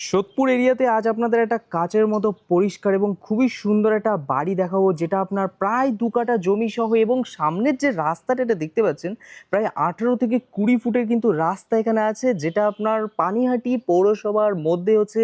সোদপুর এরিয়াতে আজ আপনাদের একটা কাচের মতো পরিষ্কার এবং খুবই সুন্দর একটা বাড়ি দেখাবো, যেটা আপনার প্রায় দু কাটা জমি সহ এবং সামনের যে রাস্তাটা এটা দেখতে পাচ্ছেন, প্রায় আঠেরো থেকে কুড়ি ফুটের কিন্তু রাস্তা এখানে আছে, যেটা আপনার পানিহাটি পৌরসভার মধ্যে হচ্ছে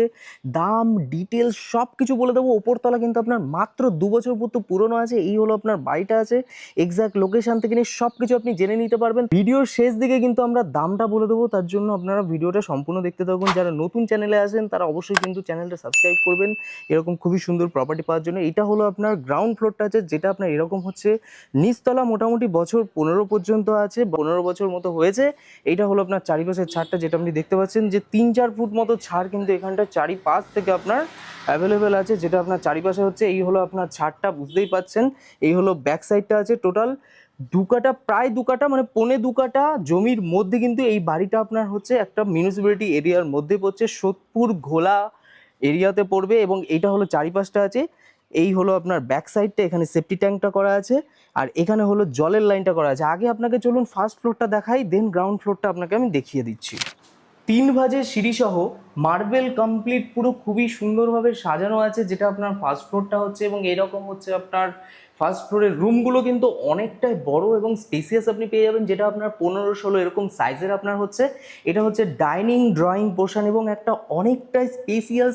দাম ডিটেলস সব কিছু বলে দেবো। ওপরতলা কিন্তু আপনার মাত্র দু বছর পর্যন্ত পুরনো আছে, এই হলো আপনার বাড়িটা আছে এক্সাক্ট লোকেশান থেকে নিয়ে সব কিছু আপনি জেনে নিতে পারবেন। ভিডিওর শেষ দিকে কিন্তু আমরা দামটা বলে দেবো, তার জন্য আপনারা ভিডিওটা সম্পূর্ণ দেখতে থাকুন। যারা নতুন চ্যানেলে আসেন তারা অবশ্যই কিন্তু চ্যানেলটা সাবস্ক্রাইব করবেন। এরকম খুবই সুন্দর প্রপার্টি পাওয়ার জন্য। এটা হলো আপনার গ্রাউন্ড ফ্লোরটা আছে, যেটা আপনার এরকম হচ্ছে, নিচতলা মোটামুটি বছর পনেরো পর্যন্ত আছে, পনেরো বছর মতো হয়েছে। এটা হলো আপনার চারিপাশের ছাদটা, যেটা আপনি দেখতে পাচ্ছেন যে তিন চার ফুট মতো ছাড় কিন্তু এখানটা চারিপাশ থেকে আপনার অ্যাভেলেবেল আছে, যেটা আপনার চারিপাশে হচ্ছে, এই হলো আপনার ছাড়টা বুঝতেই পাচ্ছেন। এই হলো ব্যাক সাইডটা আছে টোটাল দু কাটা প্রায় দু কাটা মানে পৌনে দু কাটা জমির মধ্যে কিন্তু এই বাড়িটা আপনার হচ্ছে একটা মিউনিসিপ্যালিটি এরিয়ার মধ্যে পড়ছে। সোদপুর ঘোলা এরিয়াতে পড়বে এবং এইটা হলো চারিপাশটা আছে। এই হলো আপনার ব্যাক সাইডটা এখানে সেফটি ট্যাঙ্কটা করা আছে আর এখানে হলো জলের লাইনটা করা আছে। আগে আপনাকে চলুন ফার্স্ট ফ্লোরটা দেখাই দেন গ্রাউন্ড ফ্লোরটা আপনাকে আমি দেখিয়ে দিচ্ছি। তিন ভাজের সিঁড়িসহ মার্বেল কমপ্লিট পুরো খুবই সুন্দরভাবে সাজানো আছে, যেটা আপনার ফার্স্ট ফ্লোরটা হচ্ছে এবং এরকম হচ্ছে আপনার ফার্স্ট ফ্লোরের রুমগুলো কিন্তু অনেকটাই বড় এবং স্পেসিয়াস আপনি পেয়ে যাবেন, যেটা আপনার পনেরো ষোলো এরকম সাইজের আপনার হচ্ছে। এটা হচ্ছে ডাইনিং ড্রয়িং পোর্শন এবং একটা অনেকটাই স্পেসিয়াস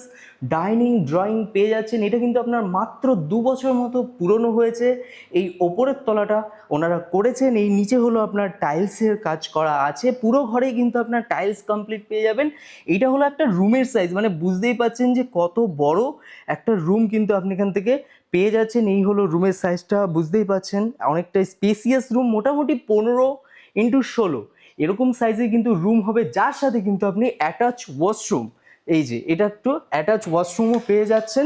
ডাইনিং ড্রয়িং পেয়ে যাচ্ছেন। এটা কিন্তু আপনার মাত্র দু বছর মতো পুরনো হয়েছে। এই ওপরের তলাটা ওনারা করেছেন। এই নিচে হলো আপনার টাইলসের কাজ করা আছে। পুরো ঘরেই কিন্তু আপনার টাইলস কমপ্লিট পেয়ে যাবেন। এটা হলো একটা রুমের সাইজ মানে বুঝতেই পাচ্ছেন যে কত বড় একটা রুম কিন্তু আপনি এখান থেকে পেয়ে যাচ্ছেন। এই হলো রুমের সাইজটা বুঝতেই পাচ্ছেন। অনেকটা স্পেসিয়াস রুম মোটামুটি পনেরো ইন্টু ষোলো। এরকম সাইজে কিন্তু রুম হবে, যার সাথে কিন্তু আপনি অ্যাটাচ ওয়াশরুম এই যে, এটা একটু অ্যাটাচ ওয়াশরুমও পেয়ে যাচ্ছেন।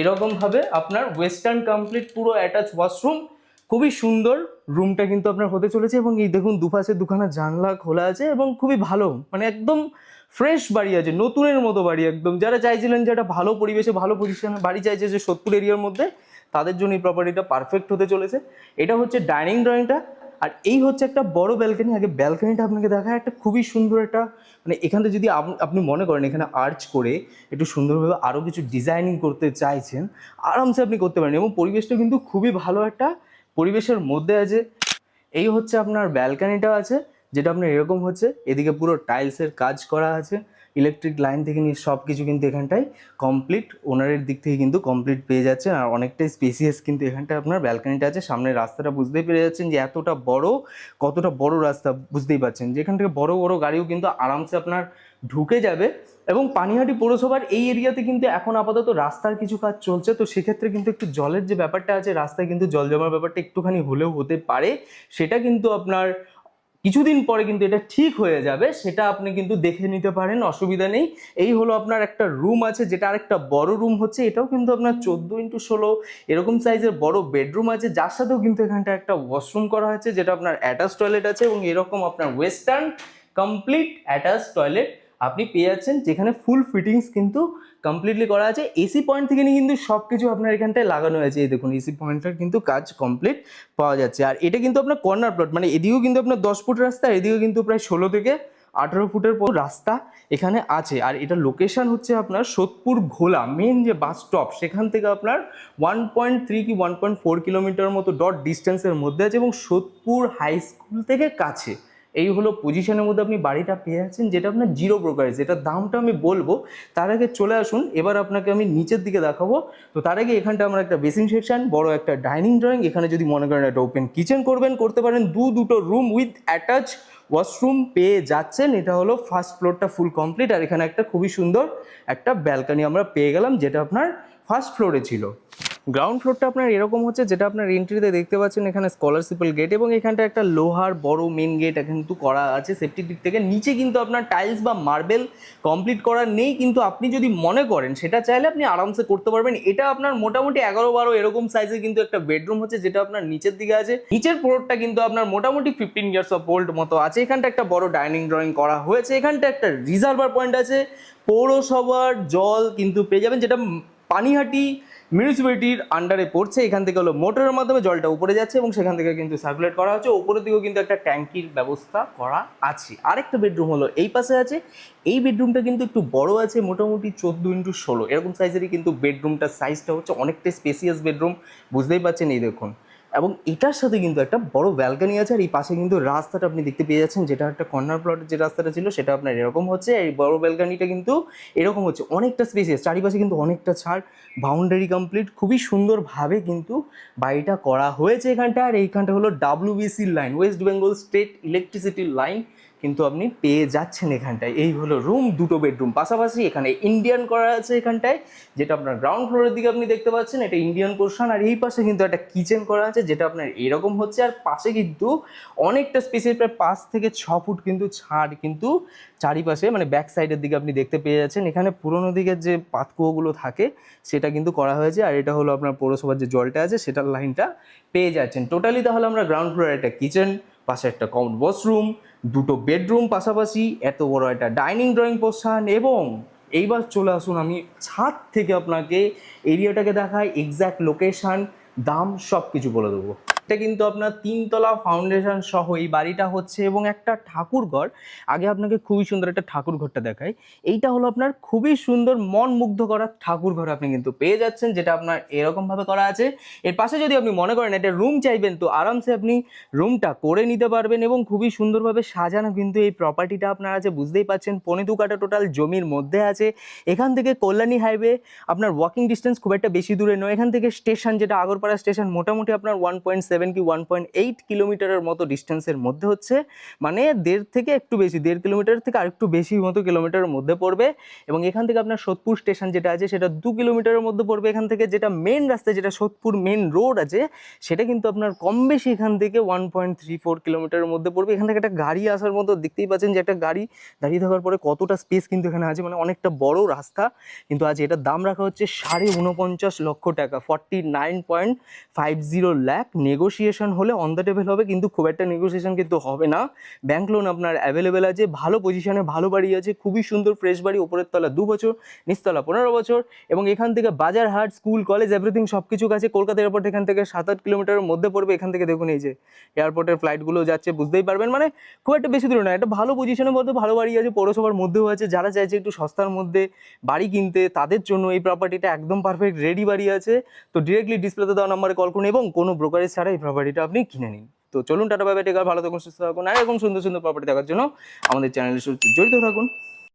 এরকমভাবে আপনার ওয়েস্টার্ন কমপ্লিট পুরো অ্যাটাচ ওয়াশরুম খুবই সুন্দর রুমটা কিন্তু আপনার হতে চলেছে এবং এই দেখুন দুপাশে দুখানা জানলা খোলা আছে এবং খুবই ভালো মানে একদম ফ্রেশ বাড়ি আছে, নতুনের মতো বাড়ি একদম। যারা চাইছিলেন যে একটা ভালো পরিবেশে, ভালো পজিশনে বাড়ি চাইছে যে সোদপুর এরিয়ার মধ্যে, তাদের জন্য এই প্রপার্টিটা পারফেক্ট হতে চলেছে। এটা হচ্ছে ডাইনিং ড্রয়িংটা আর এই হচ্ছে একটা বড় ব্যালকনি আগে ব্যালকনিটা আপনাকে দেখায় একটা খুবই সুন্দর একটা মানে এখানে যদি আপ- আপনি মনে করেন এখানে আর্চ করে একটু সুন্দরভাবে আরও কিছু ডিজাইনিং করতে চাইছেন, আরামসে আপনি করতে পারেন এবং পরিবেশটা কিন্তু খুবই ভালো একটা পরিবেশের মধ্যে আছে। এই হচ্ছে আপনার ব্যালকানিটা আছে, যেটা আপনার এরকম হচ্ছে, এদিকে পুরো টাইলসের কাজ করা আছে। ইলেকট্রিক লাইন থেকে নিয়ে সব কিছু কিন্তু এখানটায় কমপ্লিট ওনারের দিক থেকে কিন্তু কমপ্লিট পেয়ে যাচ্ছে। আর অনেকটাই স্পেসিয়াস কিন্তু এখানটায় আপনার ব্যালকানিটা আছে। সামনের রাস্তাটা বুঝতেই পেরে যাচ্ছেন যে এতটা বড়, কতটা বড় রাস্তা বুঝতেই পারছেন। যেখান থেকে বড় বড় গাড়িও কিন্তু আরামসে আপনার ঢুকে যাবে। এবং পানিহাটি পৌরসভার এই এরিয়াতে কিন্তু এখন আপাতত রাস্তার কিছু কাজ চলছে। তো সেক্ষেত্রে কিন্তু একটু জলের যে ব্যাপারটা আছে, রাস্তায় কিন্তু জল জমার ব্যাপারটা একটুখানি হলেও হতে পারে। সেটা কিন্তু আপনার কিছুদিন পরে কিন্তু এটা ঠিক হয়ে যাবে, সেটা আপনি কিন্তু দেখে নিতে পারেন, অসুবিধা নেই। এই হলো আপনার একটা রুম আছে, যেটা আরেকটা বড় রুম হচ্ছে, এটাও কিন্তু আপনার চোদ্দ ইন্টু ষোলো, এরকম সাইজের বড় বেডরুম আছে, যার সাথেও কিন্তু এখানটা একটা ওয়াশরুম করা হয়েছে, যেটা আপনার অ্যাটাচ টয়লেট আছে এবং এরকম আপনার ওয়েস্টার্ন কমপ্লিট অ্যাটাচ টয়লেট আপনি পেয়ে যাচ্ছেন, যেখানে ফুল ফিটিংস কিন্তু কমপ্লিটলি করা আছে। এসি পয়েন্ট থেকে নিয়ে কিন্তু সব কিছু আপনার এখানটায় লাগানো হয়েছে। এই দেখুন এসি পয়েন্টটার কিন্তু কাজ কমপ্লিট পাওয়া যাচ্ছে। আর এটা কিন্তু আপনার কর্নার প্লট মানে এদিকেও কিন্তু আপনার দশ ফুট রাস্তা, এদিকেও কিন্তু প্রায় ষোলো থেকে আঠেরো ফুটের পর রাস্তা এখানে আছে। আর এটা লোকেশন হচ্ছে আপনার সোদপুর ঘোলা মেন যে বাস স্টপ সেখান থেকে আপনার ওয়ান পয়েন্ট থ্রি কি ওয়ান পয়েন্ট ফোর কিলোমিটার মতো ডট ডিস্টেন্সের মধ্যে আছে এবং সোদপুর হাই স্কুল থেকে কাছে। এই হলো পজিশনের মধ্যে আপনি বাড়িটা পেয়ে যাচ্ছেন, যেটা আপনার জিরো ব্রোকারেজ এটার দামটা আমি বলব, তার আগে চলে আসুন, এবার আপনাকে আমি নিচের দিকে দেখাবো। তো তার আগে এখানটা আমরা একটা বেসিন সেকশন, বড় একটা ডাইনিং ড্রয়িং, এখানে যদি মনে করেন একটা ওপেন কিচেন করবেন, করতে পারেন, দু দুটো রুম উইথ অ্যাটাচ ওয়াশরুম পেয়ে যাচ্ছেন, এটা হলো ফার্স্ট ফ্লোরটা ফুল কমপ্লিট আর এখানে একটা খুবই সুন্দর একটা ব্যালকানি আমরা পেয়ে গেলাম, যেটা আপনার ফার্স্ট ফ্লোরে ছিল। গ্রাউন্ড ফ্লোরটা আপনার এরকম হচ্ছে, যেটা আপনার এন্ট্রিতে দেখতে পাচ্ছেন, এখানে স্কলারশিপের গেট এবং এখানটা একটা লোহার বড় মেন গেট কিন্তু করা আছে সেফটির দিক থেকে। নিচে কিন্তু আপনার টাইলস বা মার্বেল কমপ্লিট করা নেই, কিন্তু আপনি যদি মনে করেন, সেটা চাইলে আপনি আরামসে করতে পারবেন। এটা আপনার মোটামুটি এগারো বারো এরকম সাইজের কিন্তু একটা বেডরুম হচ্ছে, যেটা আপনার নিচের দিকে আছে। নিচের ফ্লোরটা কিন্তু আপনার মোটামুটি ফিফটিন ইয়ার্স অফ ওল্ড মতো আছে। এখানটা একটা বড় ডাইনিং ড্রয়িং করা হয়েছে। এখানটা একটা রিজার্ভার পয়েন্ট আছে। পৌরসভার জল কিন্তু পেয়ে যাবেন, যেটা পানিহাটি মিউনিসিপ্যালিটির আন্ডারে পড়ছে, এখান থেকে হলো মোটরের মাধ্যমে জলটা উপরে যাচ্ছে এবং সেখান থেকে কিন্তু সার্কুলেট করা হচ্ছে। উপরের দিকেও কিন্তু একটা ট্যাঙ্কির ব্যবস্থা করা আছে। আরেকটা বেডরুম হলো এই পাশে আছে। এই বেডরুমটা কিন্তু একটু বড় আছে, মোটামুটি চোদ্দ ইন্টু ষোলো। এরকম সাইজেরই কিন্তু বেডরুমটার সাইজটা হচ্ছে অনেকটা স্পেসিয়াস বেডরুম বুঝতেই পারছেন, এই দেখুন। এবং এটার সাথে কিন্তু একটা বড় ব্যালকানি আছে, আর এই পাশে কিন্তু রাস্তাটা আপনি দেখতে পেয়ে যাচ্ছেন, যেটা একটা কর্নার প্লটের যে রাস্তাটা ছিল, সেটা আপনার এরকম হচ্ছে এই বড় ব্যালকানিটা কিন্তু এরকম হচ্ছে, অনেকটা স্পেসিয়াস চারিপাশে কিন্তু অনেকটা ছাড় বাউন্ডারি কমপ্লিট খুবই সুন্দরভাবে কিন্তু বাড়িটা করা হয়েছে এখানটা, আর এইখানটা হলো WBC line West Bengal state ইলেকট্রিসিটির লাইন কিন্তু আপনি পেয়ে যাচ্ছেন এখানটায়। এই হলো রুম দুটো বেডরুম পাশাপাশি এখানে ইন্ডিয়ান করা আছে এখানটায়, যেটা আপনার গ্রাউন্ড ফ্লোরের দিকে আপনি দেখতে পাচ্ছেন। এটা ইন্ডিয়ান পোর্শন আর এই পাশে কিন্তু একটা কিচেন করা আছে, যেটা আপনার এরকম হচ্ছে। আর পাশে কিন্তু অনেকটা স্পেসের প্রায় পাঁচ থেকে ছ ফুট কিন্তু ছাড় কিন্তু চারিপাশে মানে ব্যাক সাইডের দিকে আপনি দেখতে পেয়ে যাচ্ছেন। এখানে পুরোনো দিকের যে পাতকুয়োগুলো থাকে, সেটা কিন্তু করা হয়েছে। আর এটা হলো আপনার পৌরসভার যে জলটা আছে, সেটার লাইনটা পেয়ে যাচ্ছেন। টোটালি তাহলে আমরা গ্রাউন্ড ফ্লোরে একটা কিচেন পাশে একটা কমন ওয়াশরুম দুটো বেডরুম পাশাপাশি এত বড় একটা ডাইনিং ড্রয়িং পোর্শন এবং এইবার চলে আসুন আমি ছাদ থেকে আপনাকে এরিয়াটাকে দেখাই এক্স্যাক্ট লোকেশান দাম সব কিছু বলে দেবো। এটা কিন্তু আপনার তিনতলা ফাউন্ডেশন সহ এই বাড়িটা হচ্ছে এবং একটা ঠাকুর ঘর। আগে আপনাকে খুবই সুন্দর একটা ঠাকুর ঘরটা দেখাই। এইটা হলো আপনার খুবই সুন্দর মন মুগ্ধ করা ঠাকুর ঘর আপনি কিন্তু পেয়ে যাচ্ছেন, যেটা আপনার এরকমভাবে করা আছে। এর পাশে যদি আপনি মনে করেন এটা রুম চাইবেন, তো আরামসে আপনি রুমটা করে নিতে পারবেন এবং খুবই সুন্দরভাবে সাজানো কিন্তু এই প্রপার্টিটা আপনার আছে, বুঝতেই পাচ্ছেন পনে দু কাটা টোটাল জমির মধ্যে আছে। এখান থেকে কল্যাণী হাইওয়ে আপনার ওয়াকিং ডিস্টেন্স খুব একটা বেশি দূরে নয়। এখান থেকে স্টেশন যেটা আগরপাড়া স্টেশন মোটামুটি আপনার ওয়ান পয়েন্ট সেভেন কি ওয়ান পয়েন্ট এইট কিলোমিটারের মতো ডিস্টেন্সের মধ্যে হচ্ছে মানে দেড় থেকে একটু বেশি, দেড় কিলোমিটার থেকে আরেকটু বেশি মতো কিলোমিটারের মধ্যে পড়বে এবং এখান থেকে আপনার সোদপুর স্টেশন যেটা আছে, সেটা দু কিলোমিটারের মধ্যে পড়বে। এখান থেকে যেটা মেন রাস্তা, যেটা সোদপুর মেন রোড আছে, সেটা কিন্তু আপনার কম বেশি এখান থেকে ওয়ান পয়েন্ট থ্রি ফোর কিলোমিটারের মধ্যে পড়বে। এখান থেকে একটা গাড়ি আসার মতো দেখতেই পাচ্ছেন যে একটা গাড়ি দাঁড়িয়ে থাকার পরে কতটা স্পেস কিন্তু এখানে আছে মানে অনেকটা বড় রাস্তা। কিন্তু আজ এটার দাম রাখা হচ্ছে সাড়ে উনপঞ্চাশ লক্ষ টাকা forty nine point five zero lakh negotiation হলে অন দ্য টেবিল হবে, কিন্তু খুব একটা নেগোসিয়েশন কিন্তু হবে না। ব্যাংক লোন আপনার অ্যাভেলেবেল আছে, ভালো পজিশনে ভালো বাড়ি আছে, খুবই সুন্দর ফ্রেশ বাড়ি ওপরের তলা দু বছর, নিচতলা পনেরো বছর, এবং এখান থেকে বাজার হাট স্কুল কলেজ এভরিথিং সব কিছু কাছে, কলকাতা এয়ারপোর্ট এখান থেকে সাত আট কিলোমিটারের মধ্যে পড়বে, এখান থেকে দেখুন এই যে এয়ারপোর্টের ফ্লাইটগুলো যাচ্ছে, বুঝতেই পারবেন। মানে খুব একটা বেশি দূরে না একটা ভালো পজিশনের মধ্যে ভালো বাড়ি আছে, পৌরসভার মধ্যেও আছে, যারা চাইছে একটু সস্তার মধ্যে বাড়ি কিনতে, তাদের জন্য এই প্রপার্টিটা একদম পারফেক্ট রেডি বাড়ি আছে। তো ডিরেক্টলি ডিসপ্লেতে দেওয়া নাম্বারে কল করুন, এবং কোনো ব্রোকারেজ ছাড়া এই প্রপার্টিটা আপনি কিনে নিন। তো চলুন টাটা বাই টেকার ভালো থাকুন, সুস্থ থাকুন, আর এরকম সুন্দর সুন্দর প্রপার্টি দেখার জন্য আমাদের চ্যানেলের সাথে জড়িত থাকুন।